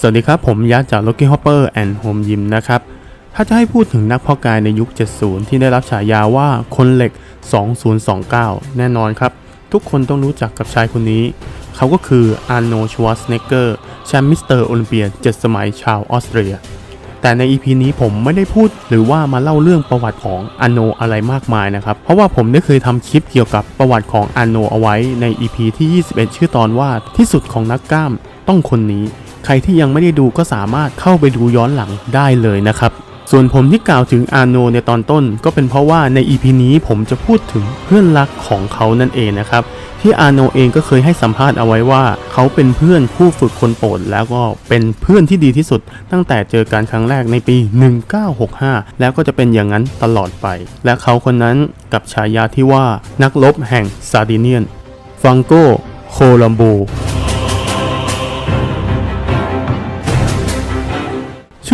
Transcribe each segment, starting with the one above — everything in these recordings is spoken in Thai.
สวัสดีครับ ผมยักษ์จาก Lucky Hopper and Home Gym นะครับ ถ้าจะให้พูดถึงนักเพาะกายในยุค 70 ที่ได้รับฉายาว่าคนเหล็ก 2029 แน่นอนครับ ทุกคนต้องรู้จักกับชายคนนี้ เขาก็คืออาร์โนชว a สเนกเกอร์แชมป์มิสเตอร์โอลิมเปีย7สมัยชาวออสเตรีย แต่ใน EP นี้ผมไม่ได้พูดหรือว่ามาเล่าเรื่องประวัติของอาโนอะไรมากมายนะครับ เพราะว่าผมได้เคยทำคลิปเกี่ยวกับประวัติของอาโนเอาไว้ใน EP ที่ 21 ชื่อตอนว่าที่สุดของนักกล้าม ต้องคนนี้ ใครที่ยังไม่ได้ดูก็สามารถเข้าไปดูย้อนหลังได้เลยนะครับ ส่วนผมที่กล่าวถึงอาโนในตอนต้น ก็เป็นเพราะว่าใน EP นี้ผมจะพูดถึงเพื่อนรักของเขานั่นเองนะครับที่อาโนเองก็เคยให้สัมภาษณ์เอาไว้ว่า เขาเป็นเพื่อนผู้ฝึกคนโปรดแล้วก็เป็นเพื่อนที่ดีที่สุด ตั้งแต่เจอกันครั้งแรกในปี 1965 แล้วก็จะเป็นอย่างนั้นตลอดไป และเขาคนนั้นกับฉายาที่ว่านักรบแห่งซาดิเนียน ฟังโก โคลัมโบ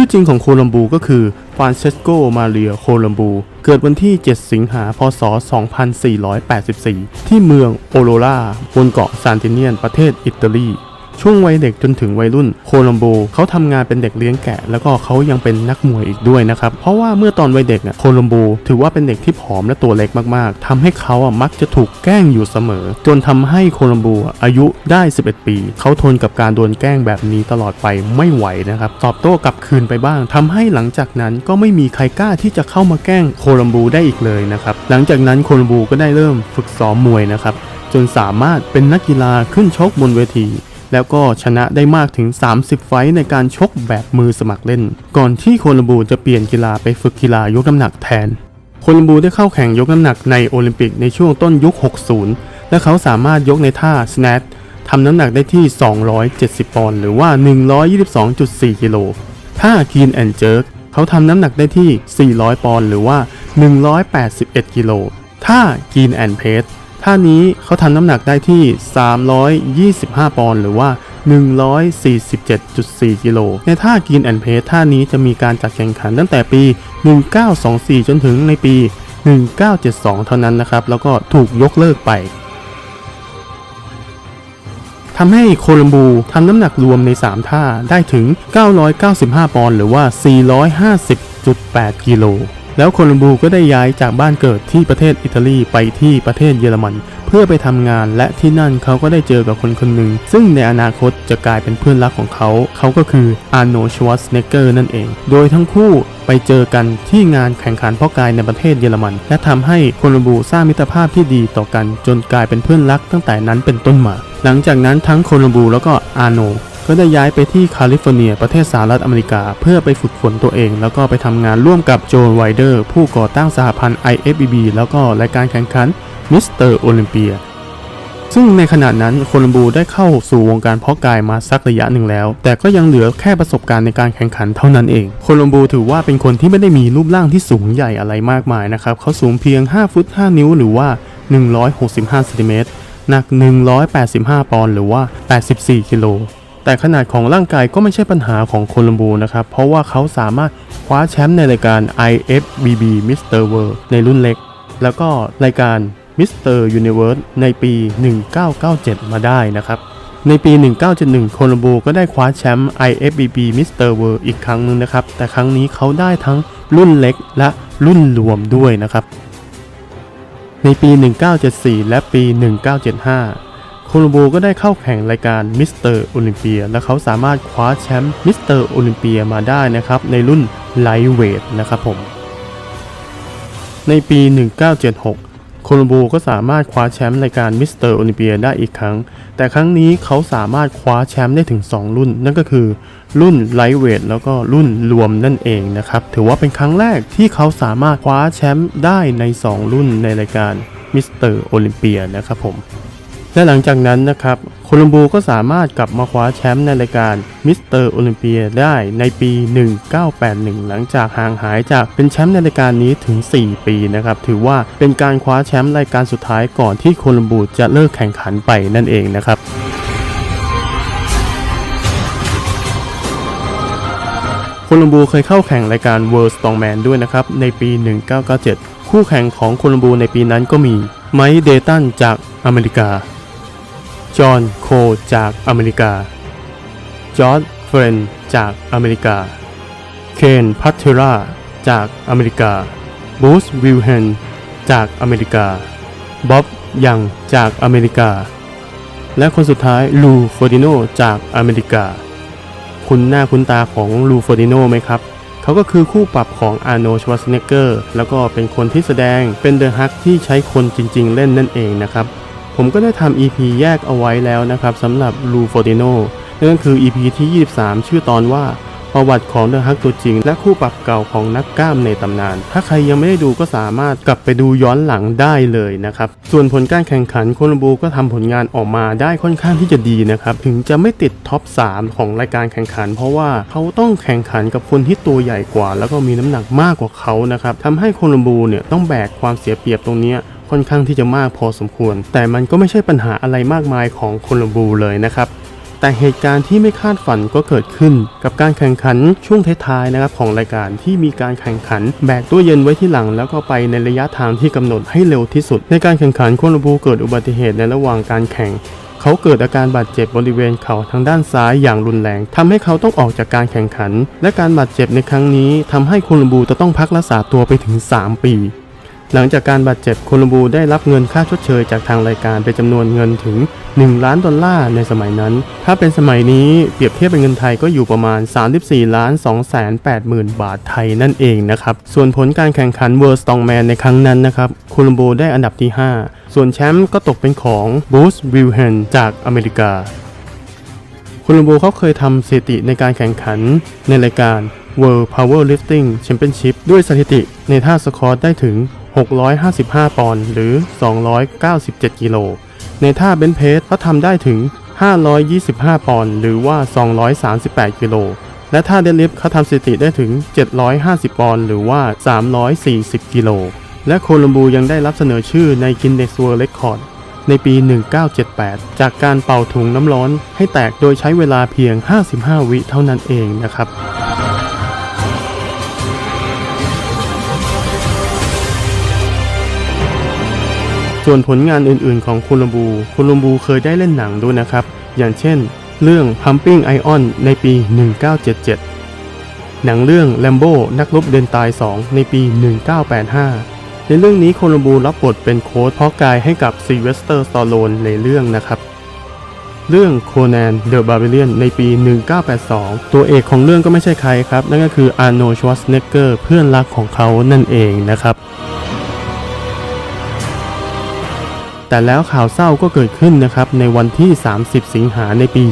ชื่อจริงของโคลัมบูก็คือฟรานเชสโก มาเรีย โคลัมบู เกิดวันที่ 7 สิงหา พศ 2484 ที่เมืองโอโรราบนเกาะซานติเนียน ประเทศอิตาลี ช่วงวัยเด็กจนถึงวัยรุ่นโคลัมโบเขาทำงานเป็นเด็กเลี้ยงแกะ แล้วก็เขายังเป็นนักมวยอีกด้วยนะครับ เพราะว่าเมื่อตอนวัยเด็กอะโคลัมโบถือว่าเป็นเด็กที่ผอมและตัวเล็กมากๆทำให้เขาอะมักจะถูกแกล้งอยู่เสมอ จนทำให้โคลัมโบอายุได้ 11 ปี เขาทนกับการโดนแกล้งแบบนี้ตลอดไปไม่ไหวนะครับตอบโต้กลับคืนไปบ้างทำให้หลังจากนั้นก็ไม่มีใครกล้าที่จะเข้ามาแกล้งโคลัมโบได้อีกเลยนะครับหลังจากนั้นโคลัมโบก็ได้เริ่มฝึกซ้อมมวยนะครับจนสามารถเป็นนักกีฬาขึ้นชกบนเวที แล้วก็ชนะได้มากถึง 30 ไฟต์ในการชกแบบมือสมัครเล่น ก่อนที่โคลัมบูจะเปลี่ยนกีฬาไปฝึกกีฬายกน้ำหนักแทน โคลัมบูได้เข้าแข่งยกน้ำหนักในโอลิมปิกในช่วงต้นยุค 60 และเขาสามารถยกในท่า snatch ทำน้ำหนักได้ที่ 270 ปอนด์หรือว่า 122.4 กิโล ท่า clean and jerk เขาทำน้ำหนักได้ที่ 400 ปอนด์หรือว่า 181 กิโล ท่า clean and press ท่านี้เขาทำน้ำหนักได้ที่ 325 ปอนด์หรือว่า 147.4 กิโล ในท่ากินแอนเพสท่านี้จะมีการจัดแข่งขันตั้งแต่ปี 1924 จนถึงในปี 1972 เท่านั้นนะครับ แล้วก็ถูกยกเลิกไปทำให้โคลัมบูทำน้ำหนักรวมใน 3 ท่าได้ถึง 995 ปอนด์หรือว่า 450.8 กิโล แล้วโคลัมบูก็ได้ย้ายจากบ้านเกิดที่ประเทศอิตาลีไปที่ประเทศเยอรมัน เพื่อไปทำงานและที่นั่นเขาก็ได้เจอกับคนคนหนึ่ง ซึ่งในอนาคตจะกลายเป็นเพื่อนรักของเขา เขาก็คืออาร์โนชว a สเนเกอร์นั่นเอง โดยทั้งคู่ไปเจอกันที่งานแข่งขันพ่อกายในประเทศเยอรมัน และทำให้โคลัมบูสร้างมิตรภาพที่ดีต่อกัน จนกลายเป็นเพื่อนรักตั้งแต่นั้นเป็นต้นมา หลังจากนั้นทั้งโคลัมบูแล้วก็อาร์โน ก็ได้ย้ายไปที่แคลิฟอร์เนียประเทศสหรัฐอเมริกา เพื่อไปฝึกฝนตัวเอง แล้วก็ไปทำงานร่วมกับโจนไวเดอร์ ผู้ก่อตั้งสหพันธ์ IFBB แล้วก็รายการแข่งขันมิสเตอร์โอลิมเปียซึ่งในขณะนั้นโคลัมบูได้เข้าสู่วงการเพาะกายมาสักระยะหนึ่งแล้ว แต่ก็ยังเหลือแค่ประสบการณ์ในการแข่งขันเท่านั้นเอง โคลัมบูถือว่าเป็นคนที่ไม่ได้มีรูปร่างที่สูงใหญ่อะไรมากมายนะครับ เขาสูงเพียง 5 ฟุต 5 นิ้วหรือว่า 165ซนติเมตรหนัก 185 ปอนด์หรือว่า 84 กิโล แต่ขนาดของร่างกายก็ไม่ใช่ปัญหาของโคลัมบูนะครับ เพราะว่าเขาสามารถคว้าแชมป์ในรายการ IFBB Mr. World ในรุ่นเล็ก แล้วก็รายการมิสเตอร์ยูนิเวิร์สในปี 1997 มาได้นะครับ ในปี 1971 โคลัมโบก็ได้คว้าแชมป์ IFBB Mr. World อีกครั้งหนึ่งนะครับ แต่ครั้งนี้เขาได้ทั้งรุ่นเล็กและรุ่นรวมด้วยนะครับ ในปี 1974 และปี 1975 โคลัมโบก็ได้เข้าแข่งรายการมิสเตอร์โอลิมเปียและเขาสามารถคว้าแชมป์มิสเตอร์โอลิมเปียมาได้นะครับในรุ่นไลท์เวทนะครับผม ในปี 1976 โคลัมโบก็สามารถคว้าแชมป์รายการมิสเตอร์โอลิมเปียได้อีกครั้ง แต่ครั้งนี้เขาสามารถคว้าแชมป์ได้ถึง 2 รุ่น นั่นก็คือรุ่นไลท์เวทแล้วก็รุ่นรวมนั่นเองนะครับ ถือว่าเป็นครั้งแรกที่เขาสามารถคว้าแชมป์ได้ใน 2 รุ่นในรายการมิสเตอร์โอลิมเปียนะครับผม และหลังจากนั้นนะครับโคลัมโบก็สามารถกลับมาคว้าแชมป์ในรายการมิสเตอร์โอลิมเปียได้ในปี 1981 หลังจากห่างหายจากเป็นแชมป์ในรายการนี้ถึง 4 ปีนะครับ ถือว่าเป็นการคว้าแชมป์รายการสุดท้ายก่อนที่โคลัมโบจะเลิกแข่งขันไปนั่นเองนะครับโคลัมโบเคยเข้าแข่งรายการ World Strongman ด้วยนะครับในปี 1997 คู่แข่งของโคลัมโบในปีนั้นก็มีไมค์เดตันจากอเมริกา จอห์นโคจากอเมริกา จอร์ดฟรนจากอเมริกา เคนพัทเทราจากอเมริกา บูสวิลเฮนจากอเมริกา บ๊อบยังจากอเมริกา และคนสุดท้ายลูฟอร์ดิโนจากอเมริกา คุณหน้าคุณตาของลูฟอร์ดิโนไหมครับ เขาก็คือคู่ปรับของอาร์โนชวัสเนเกอร์ แล้วก็เป็นคนที่แสดงเป็นเดอะฮักที่ใช้คนจริง ๆ เล่นนั่นเองนะครับ ผมก็ได้ทำ EP แยกเอาไว้แล้วนะครับสำหรับลูฟอร์ดิโนนั่นก็คือ EP ที่ 23 ชื่อตอนว่าประวัติของเดอะฮักตัวจริง และคู่ปรับเก่าของนักกล้ามในตำนาน ถ้าใครยังไม่ได้ดูก็สามารถกลับไปดูย้อนหลังได้เลยนะครับ ส่วนผลการแข่งขันโคลัมบูก็ทำผลงานออกมาได้ค่อนข้างที่จะดีนะครับ ถึงจะไม่ติดท็อป 3 ของรายการแข่งขัน เพราะว่าเขาต้องแข่งขันกับคนที่ตัวใหญ่กว่า แล้วก็มีน้ำหนักมากกว่าเขานะครับทำให้โคลัมบูเนี่ยต้องแบกความเสียเปรียบตรงนี้ ค่อนข้างที่จะมากพอสมควร แต่มันก็ไม่ใช่ปัญหาอะไรมากมายของโคลัมบูเลยนะครับแต่เหตุการณ์ที่ไม่คาดฝันก็เกิดขึ้น กับการแข่งขันช่วงท้ายๆนะครับของรายการที่มีการแข่งขัน แบกตู้เย็นไว้ที่หลัง แล้วก็ไปในระยะทางที่กำหนดให้เร็วที่สุด ในการแข่งขันโคลัมบูเกิดอุบัติเหตุในระหว่างการแข่งเขาเกิดอาการบาดเจ็บบริเวณเข่าทางด้านซ้ายอย่างรุนแรงทำให้เขาต้องออกจากการแข่งขัน และการบาดเจ็บในครั้งนี้ทำให้โคลัมบูจะต้องพักรักษาตัวไปถึง 3 ปี หลังจากการบาดเจ็บโคลัมบูได้รับเงินค่าชดเชยจากทางรายการเป็นจำนวนเงินถึง 1 ล้านดอลลาร์ในสมัยนั้น ถ้าเป็นสมัยนี้เปรียบเทียบเป็นเงินไทยก็อยู่ประมาณ 34 ล้าน2แสน8หมื่นบาทไทยนั่นเองนะครับ ส่วนผลการแข่งขัน World Strongman ในครั้งนั้นนะครับโคลัมบูได้อันดับที่ 5 ส่วนแชมป์ก็ตกเป็นของบูสวิลเฮนจากอเมริกาคุณลุงโบเขาเคยทำสถิติในการแข่งขันในรายการ World Powerlifting Championship ด้วยสถิติในท่าสควอตได้ถึง 655 ปอนด์หรือ 297 กิโล ในท่าเบนช์เพสเขาทำได้ถึง 525 ปอนด์หรือว่า 238 กิโล และท่าเดดลิฟเขาทำสถิติได้ถึง 750 ปอนด์หรือว่า 340 กิโล และโคลัมบูยังได้รับเสนอชื่อใน Guinness World Record ในปี 1978 จากการเป่าถุงน้ำร้อนให้แตกโดยใช้เวลาเพียง 55 วิเท่านั้นเองนะครับ ส่วนผลงานอื่นๆของคุณลมบูคุณลมบูเคยได้เล่นหนังด้วยนะครับ อย่างเช่น เรื่อง Pumping Iron ในปี 1977 หนังเรื่อง Lambo นักรบเดินตาย 2 ในปี 1985 ในเรื่องนี้โคลัมบูรับบทเป็นโค้ชเพาะกายให้กับซีเวสเตอร์สตอโลนในเรื่องนะครับเรื่องโคแนนเดอะบา r ิเลียนในปี 1982 ตัวเอกของเรื่องก็ไม่ใช่ใครครับ นั่นก็คืออาร์โนชวัสเนเกอร์เพื่อนรักของเขานั่นเองนะครับ แต่แล้วข่าวเศร้าก็เกิดขึ้นนะครับในวันที่ 30 สิงหาในปี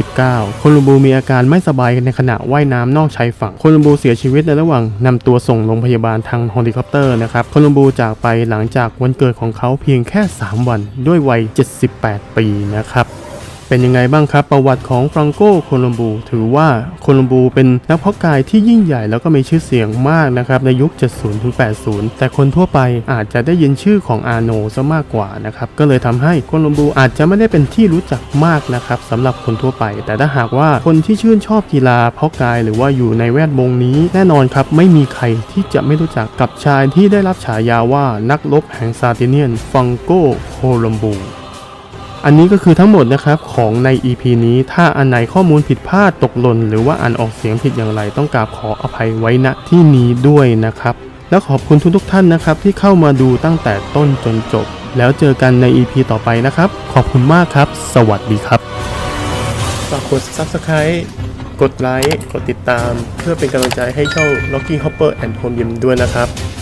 2019 โคลัมบูมีอาการไม่สบายในขณะว่ายน้ำนอกชายฝั่ง โคลัมบูเสียชีวิตในระหว่างนำตัวส่งโรงพยาบาลทางเฮลิคอปเตอร์นะครับ โคลัมบูจากไปหลังจากวันเกิดของเขาเพียงแค่ 3 วันด้วยวัย 78 ปีนะครับ เป็นยังไงบ้างครับประวัติของฟรังโกโคลัมบู ถือว่าโคลัมบูเป็นนักเพาะกายที่ยิ่งใหญ่แล้วก็มีชื่อเสียงมากนะครับในยุค 70-80 แต่คนทั่วไปอาจจะได้ยินชื่อของอาโนซะมากกว่านะครับก็เลยทำให้โคลัมบูอาจจะไม่ได้เป็นที่รู้จักมากนะครับสำหรับคนทั่วไป แต่ถ้าหากว่าคนที่ชื่นชอบกีฬาเพาะกาย หรือว่าอยู่ในแวดวงนี้ แน่นอนครับไม่มีใครที่จะไม่รู้จักกับชายที่ได้รับฉายาว่านักรบแห่งซาติเนียนฟังโกโคลัมบู อันนี้ก็คือทั้งหมดนะครับของใน EP นี้ ถ้าอันไหนข้อมูลผิดพลาดตกหล่นหรือว่าอ่านออกเสียงผิดอย่างไร ต้องกราบขออภัยไว้ณที่นี้ด้วยนะครับ แล้วขอบคุณทุกๆท่านนะครับที่เข้ามาดูตั้งแต่ต้นจนจบ แล้วเจอกันใน EP ต่อไปนะครับ ขอบคุณมากครับ สวัสดีครับฝากกด Subscribe กดไลค์กดติดตาม เพื่อเป็นกำลังใจให้ช่อง Rocky Hopper and Home Gym ด้วยนะครับ